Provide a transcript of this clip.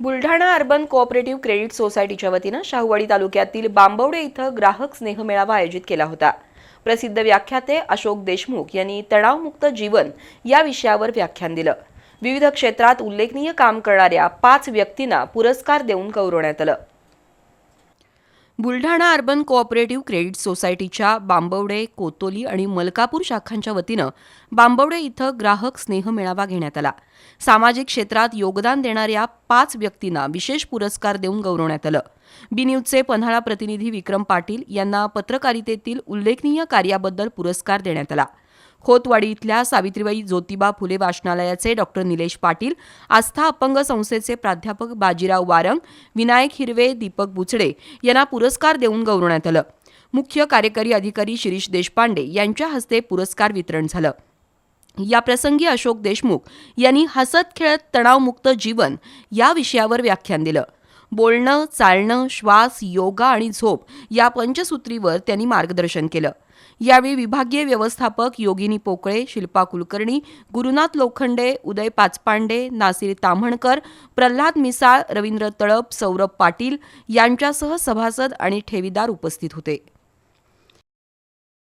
Buldhana urban cooperative credit सोसायटीच्या वतीनं शाहूवाडी तालुक्यातील बांबवडे इथं ग्राहक स्नेह मेळावा आयोजित केला होता. प्रसिद्ध व्याख्याते अशोक देशमुख यांनी तणावमुक्त जीवन या विषयावर व्याख्यान दिलं. विविध क्षेत्रात उल्लेखनीय काम करणाऱ्या पाच व्यक्तींना पुरस्कार देऊन गौरवण्यात आलं. बुलढाणा अर्बन कोऑपरेटिव्ह क्रेडिट सोसायटीच्या बांबवडे कोतोली आणि मलकापूर शाखांच्या वतीनं बांबवडे इथं ग्राहक स्नेह मेळावा घेण्यात आला. सामाजिक क्षेत्रात योगदान देणाऱ्या पाच व्यक्तींना विशेष पुरस्कार देऊन गौरवण्यात आलं. बी न्यूजचे पन्हाळा प्रतिनिधी विक्रम पाटील यांना पत्रकारितेतील उल्लेखनीय कार्याबद्दल पुरस्कार देण्यात आला. खोतवाडी इथल्या सावित्रीबाई ज्योतिबा फुले वाचनालयाचे डॉक्टर निलेश पाटील आस्था अपंग संस्थेचे प्राध्यापक बाजीराव वारंग विनायक हिरवे दीपक बुचडे यांना पुरस्कार देऊन गौरवण्यात आलं. मुख्य कार्यकारी अधिकारी शिरीष देशपांडे यांच्या हस्ते पुरस्कार वितरण झालं. या प्रसंगी अशोक देशमुख यांनी हसत खेळत तणावमुक्त जीवन या विषयावर व्याख्यान दिलं. बोलणं चालणं श्वास योगा आणि झोप या पंचसूत्रीवर त्यांनी मार्गदर्शन केलं. यावेळी विभागीय व्यवस्थापक योगिनी पोकळे शिल्पा कुलकर्णी गुरुनाथ लोखंडे उदय पाचपांडे नासिर ताम्हणकर प्रल्हाद मिसाळ रवींद्र तळप सौरभ पाटील यांच्यासह सभासद आणि ठेवीदार उपस्थित होते.